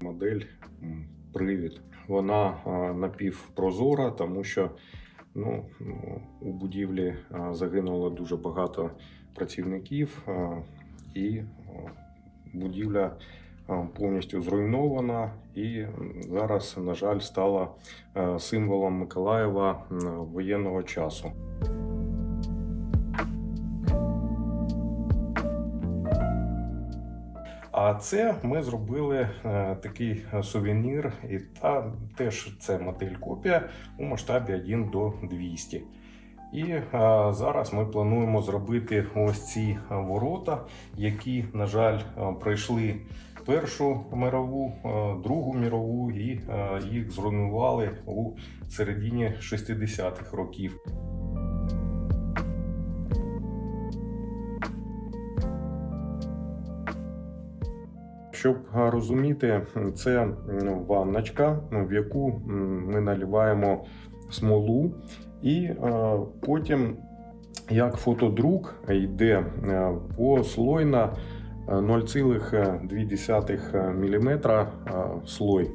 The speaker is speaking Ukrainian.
модель Привід. Вона напівпрозора, тому що ну, у будівлі загинуло дуже багато працівників, і будівля повністю зруйнована і зараз, на жаль, стала символом Миколаєва воєнного часу. А це ми зробили е, такий сувенір, і та теж це модель копія у масштабі 1 до 200. І е, зараз ми плануємо зробити ось ці е, ворота, які, на жаль, е, пройшли Першу мирову, е, Другу мирову, і е, їх зруйнували у середині 60-х років. Щоб розуміти, це ванночка, в яку ми наливаємо смолу, і е, потім, як фотодрук, йде е, послойно е, 0,2 мм слой.